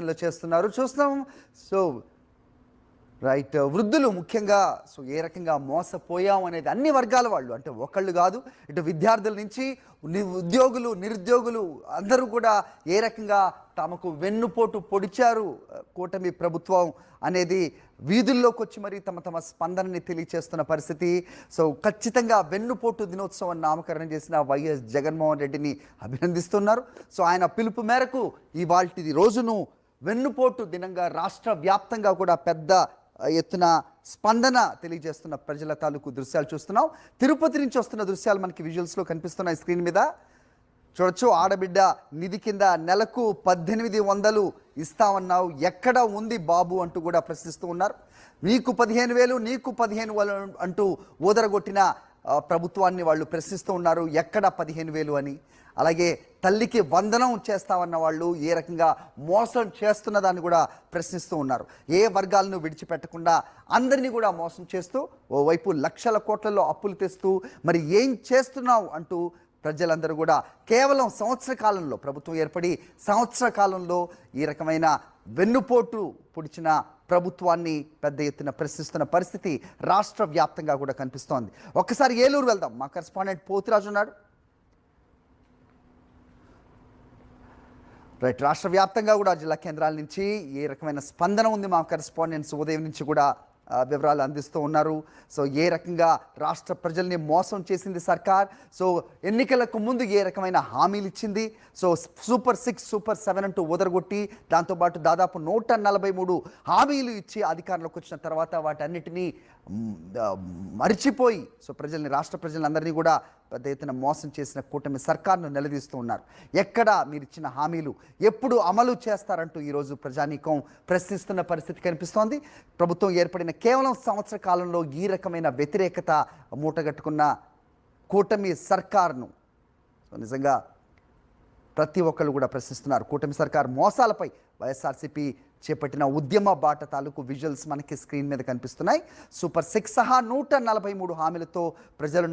లో చేస్తున్నారు. చూస్తున్నాం. సో రైట్ వృద్ధులు ముఖ్యంగా సో ఏ రకంగా మోసపోయాం అనేది అన్ని వర్గాల వాళ్ళు. అంటే ఒకళ్ళు కాదు ఇటు విద్యార్థుల నుంచి ఉద్యోగులు నిరుద్యోగులు అందరూ కూడా ఏ రకంగా తమకు వెన్నుపోటు పొడిచారు కూటమి ప్రభుత్వం అనేది వీధుల్లోకి వచ్చి మరి తమ తమ స్పందనని తెలియచేస్తున్న పరిస్థితి. సో ఖచ్చితంగా వెన్నుపోటు దినోత్సవం నామకరణం చేసిన వైఎస్ జగన్మోహన్ రెడ్డిని అభినందిస్తున్నారు. సో ఆయన పిలుపు మేరకు ఇవాళ రోజును వెన్నుపోటు దినంగా రాష్ట్ర వ్యాప్తంగా కూడా పెద్ద ఎత్తున స్పందన తెలియజేస్తున్న ప్రజల తాలూకు దృశ్యాలు చూస్తున్నాం. తిరుపతి నుంచి వస్తున్న దృశ్యాలు మనకి విజువల్స్లో కనిపిస్తున్నాయి స్క్రీన్ మీద. చూడొచ్చు ఆడబిడ్డ నిధి కింద నెలకు పద్దెనిమిది వందలు ఇస్తామన్నావు ఎక్కడ ఉంది బాబు అంటూ కూడా ప్రశ్నిస్తూ ఉన్నారు. నీకు పదిహేను వేలు నీకు పదిహేను వేలు అంటూ ఊదరగొట్టిన ప్రభుత్వాన్ని వాళ్ళు ప్రశ్నిస్తూ ఉన్నారు ఎక్కడ పదిహేను వేలు అని. అలాగే తల్లికి వందనం చేస్తామన్న వాళ్ళు ఏ రకంగా మోసం చేస్తున్న దాన్ని కూడా ప్రశ్నిస్తూ ఉన్నారు. ఏ వర్గాలను విడిచిపెట్టకుండా అందరినీ కూడా మోసం చేస్తూ ఓవైపు లక్షల కోట్లలో అప్పులు తెస్తూ మరి ఏం చేస్తున్నావు అంటూ ప్రజలందరూ కూడా కేవలం సంవత్సర కాలంలో ప్రభుత్వం ఏర్పడి సంవత్సర కాలంలో ఈ రకమైన వెన్నుపోటు పొడిచిన ప్రభుత్వాన్ని పెద్ద ఎత్తున ప్రశ్నిస్తున్న పరిస్థితి రాష్ట్ర వ్యాప్తంగా కూడా కనిపిస్తోంది. ఒక్కసారి ఏలూరు వెళ్దాం. మా కరెస్పాండెంట్ పోతిరాజు ఉన్నాడు. రైట్ రాష్ట్ర వ్యాప్తంగా కూడా జిల్లా కేంద్రాల నుంచి ఏ రకమైన స్పందన ఉంది. మా కరెస్పాండెంట్స్ ఉదయం నుంచి కూడా వివరాలు అందిస్తూ ఉన్నారు. సో ఏ రకంగా రాష్ట్ర ప్రజల్ని మోసం చేసింది సర్కార్? సో ఎన్నికలకు ముందు ఏ రకమైన హామీలు ఇచ్చింది? So super six super seven అంటూ ఉదరగొట్టి దాంతోపాటు దాదాపు నూట నలభై మూడు హామీలు ఇచ్చి అధికారంలోకి వచ్చిన తర్వాత వాటన్నిటినీ మరిచిపోయి సో ప్రజల్ని రాష్ట్ర ప్రజలందరినీ కూడా పెద్ద ఎత్తున మోసం చేసిన కూటమి సర్కార్ను నిలదీస్తూ ఉన్నారు. ఎక్కడ మీరు ఇచ్చిన హామీలు ఎప్పుడు అమలు చేస్తారంటూ ఈరోజు ప్రజానీకం ప్రశ్నిస్తున్న పరిస్థితి కనిపిస్తోంది. ప్రభుత్వం ఏర్పడిన కేవలం సంవత్సర కాలంలో ఈ రకమైన వ్యతిరేకత మూటగట్టుకున్న కూటమి సర్కార్ను సో నిజంగా ప్రతి ఒక్కరు కూడా ప్రశ్నిస్తున్నారు. కూటమి సర్కార్ మోసాలపై వైఎస్ఆర్సీపీ చేపట్టిన ఉద్యమ బాట తాలూకు విజువల్స్ మనకి స్క్రీన్ మీద కనిపిస్తున్నాయి. సూపర్ సిక్స్ సహా నూట నలభై మూడు హామీలతో ప్రజలను